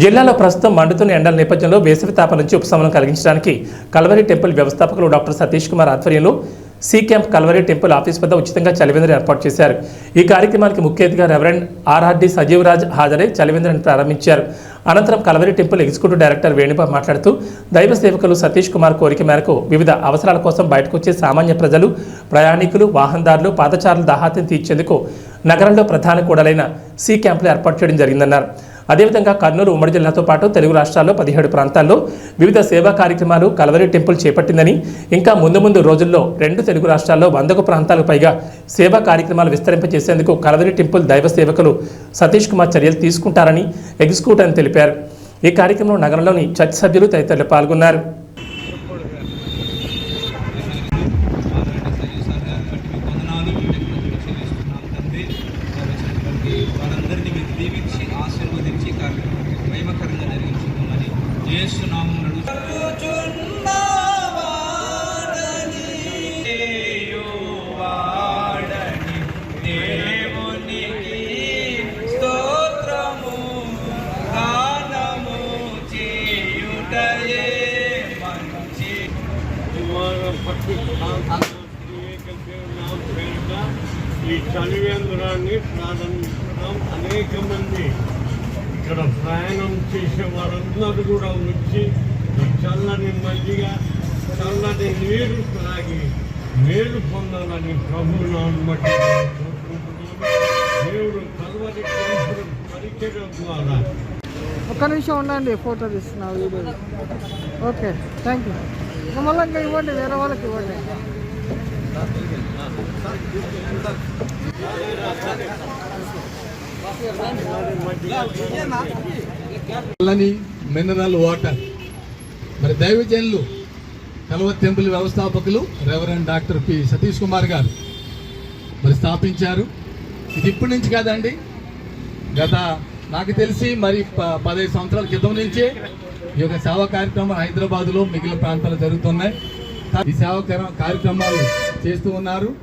జిల్లాలో ప్రస్తుతం మండుతున్న ఎండల నేపథ్యంలో వేసవి తాపం నుంచి ఉపశమనం కలిగించడానికి కల్వరి టెంపుల్ వ్యవస్థాపకులు డాక్టర్ సతీష్ కుమార్ ఆధ్వర్యంలో సీ క్యాంప్ కల్వరి టెంపుల్ ఆఫీస్ వద్ద ఉచితంగా చలివేంద్ర ఏర్పాటు చేశారు. ఈ కార్యక్రమానికి ముఖ్య అతిథిగా రెవరెండ్ ఆర్ఆర్డి సజీవరాజ్ హాజరై చలివేంద్రను ప్రారంభించారు. అనంతరం Calvary temple executive director Venubabu మాట్లాడుతూ దైవ సేవకులు సతీష్ కుమార్ కోరిక మేరకు వివిధ అవసరాల కోసం బయటకు వచ్చే సామాన్య ప్రజలు ప్రయాణికులు వాహనదారులు పాదచారుల దాహార్తిని తీర్చేందుకు నగరంలో ప్రధాన కూడలైన సీ క్యాంపులు ఏర్పాటు చేయడం జరిగిందన్నారు. అదేవిధంగా కర్నూలు ఉమ్మడి జిల్లాతో పాటు తెలుగు రాష్ట్రాల్లో పదిహేడు ప్రాంతాల్లో వివిధ సేవా కార్యక్రమాలు కలవరి టెంపుల్ చేపట్టిందని ఇంకా ముందు ముందు రోజుల్లో రెండు తెలుగు రాష్ట్రాల్లో వందకు ప్రాంతాలకు పైగా సేవా కార్యక్రమాలు విస్తరింపజేసేందుకు కలవరి టెంపుల్ దైవ సేవకులు సతీష్ కుమార్ చర్యలు తీసుకుంటారని ఎగ్జిక్యూటివ్ అని తెలిపారు. ఈ కార్యక్రమంలో నగరంలోని చర్చ్ సభ్యులు తదితరులు పాల్గొన్నారు. వారందరినీ మీరు దీవించి చేస్తున్నాము మంచి ఈ చలివేంద్రాన్ని ప్రారంభించడం అనేక మంది ఇక్కడ ప్రయాణం చేసే వారందరూ కూడా వచ్చి చల్లని మజ్జిగ చల్లని నీరు తాగి మేలు పొందాలని ప్రభు కోరుకుంటున్నాను. దేవుడు కల్వరి పరిచయం ద్వారా. ఒక్క నిమిషం ఉండండి ఫోటో తీస్తున్నా వీడియో. Okay thank you. ఇంకా మళ్ళీ ఇంకా ఇవ్వండి వేరే వాళ్ళకి ఇవ్వండి. Mineral water. మరి దైవజనులు కలవ టెంపుల్ వ్యవస్థాపకులు reverend doctor P Satish Kumar గారు మరి స్థాపించారు. ఇది ఇప్పటి నుంచి కాదండి. గత నాకు తెలిసి మరి ప- పదహైదు సంవత్సరాల క్రితం నుంచే ఈ యొక్క సేవా కార్యక్రమాలు హైదరాబాద్లో మిగిలిన ప్రాంతాలు జరుగుతున్నాయి. ఈ సేవా కార్యక్రమాలు చేస్తూ ఉన్నారు.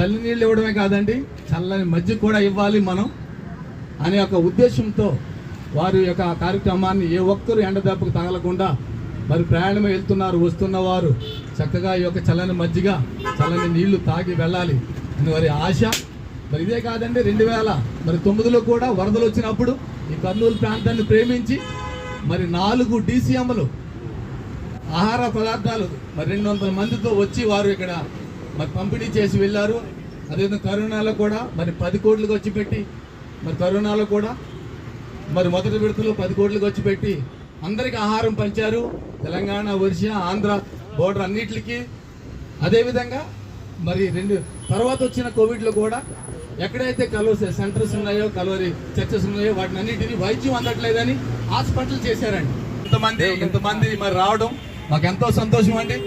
చల్లని నీళ్ళు ఇవ్వడమే కాదండి. చల్లని మధ్య కూడా ఇవ్వాలి మనం. అనే ఒక ఉద్దేశంతో వారి యొక్క కార్యక్రమాన్ని ఏ ఒక్కరు ఎండ దెబ్బకు తగలకుండా మరి ప్రయాణం వెళ్తున్నారు వస్తున్న వారు. చక్కగా ఈ యొక్క చల్లని మజ్జిగ చల్లని నీళ్ళు తాగి వెళ్ళాలి అని వారి ఆశ. మరి ఇదే కాదండి రెండు వేల మరి తొమ్మిదిలో కూడా వరదలు వచ్చినప్పుడు ఈ కర్నూలు ప్రాంతాన్ని ప్రేమించి మరి నాలుగు డీసీఎంలు ఆహార పదార్థాలు మరి రెండు వందల మందితో వచ్చి వారు ఇక్కడ మరి పంపిణీ చేసి వెళ్ళారు. అదేవిధంగా కరోనాలో కూడా మరి పది కోట్లకు వచ్చి పెట్టి మరి కరోనాలో కూడా మరి మొదటి విడతలో పది కోట్లు ఖర్చు పెట్టి అందరికి ఆహారం పంచారు. తెలంగాణ ఒరిస్సా ఆంధ్ర బోర్డర్ అన్నిటికీ. అదేవిధంగా మరి రెండు తర్వాత వచ్చిన కోవిడ్లో కూడా ఎక్కడైతే కలవరి సెంటర్స్ ఉన్నాయో కలవరి చర్చెస్ ఉన్నాయో వాటిని అన్నిటిని వైద్యం అందట్లేదని హాస్పిటల్ చేశారండి. ఇంతమంది ఇంతమంది మరి రావడం మాకు ఎంతో సంతోషం అండి.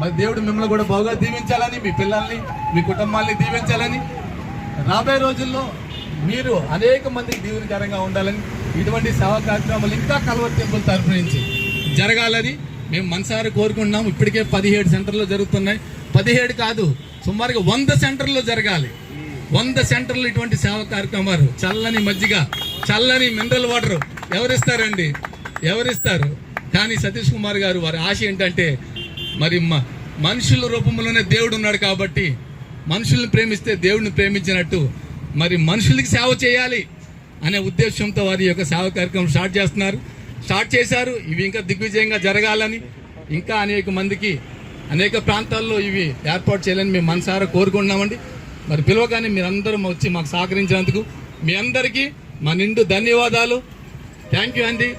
మరి దేవుడు మిమ్మల్ని కూడా బాగా దీవించాలని మీ పిల్లల్ని మీ కుటుంబాన్ని దీవించాలని రాబోయే రోజుల్లో మీరు అనేక మందికి దీవెనకరంగా ఉండాలని ఇటువంటి సేవా కార్యక్రమాలు ఇంకా కల్వర్ టెంపుల్ తరఫు నుంచి జరగాలని మేము మనసారి కోరుకుంటున్నాం. ఇప్పటికే పదిహేడు సెంటర్లు జరుగుతున్నాయి. పదిహేడు కాదు సుమారుగా వంద సెంటర్లో జరగాలి. వంద సెంటర్లు ఇటువంటి సేవా కార్యక్రమాలు చల్లని మజ్జిగ చల్లని మినరల్ వాటర్ ఎవరిస్తారండి? ఎవరిస్తారు? కానీ సతీష్ కుమార్ గారు వారి ఆశ ఏంటంటే మరి మ- మనుషుల రూపంలోనే దేవుడు ఉన్నాడు కాబట్టి మనుషుల్ని ప్రేమిస్తే దేవుడిని ప్రేమించినట్టు మరి మనుషులకి సేవ చేయాలి అనే ఉద్దేశంతో వారి యొక్క సేవ కార్యక్రమం స్టార్ట్ చేస్తున్నారు. స్టార్ట్ చేశారు. ఇవి ఇంకా దిగ్విజయంగా జరగాలని ఇంకా అనేక మందికి అనేక ప్రాంతాల్లో ఇవి ఏర్పాటు చేయాలని మేము మనసారా కోరుకుంటున్నామండి. మరి పిలవగానే మీరందరూ వచ్చి మాకు సహకరించినందుకు మీ అందరికీ మా నిండు ధన్యవాదాలు. థ్యాంక్ యూ అండి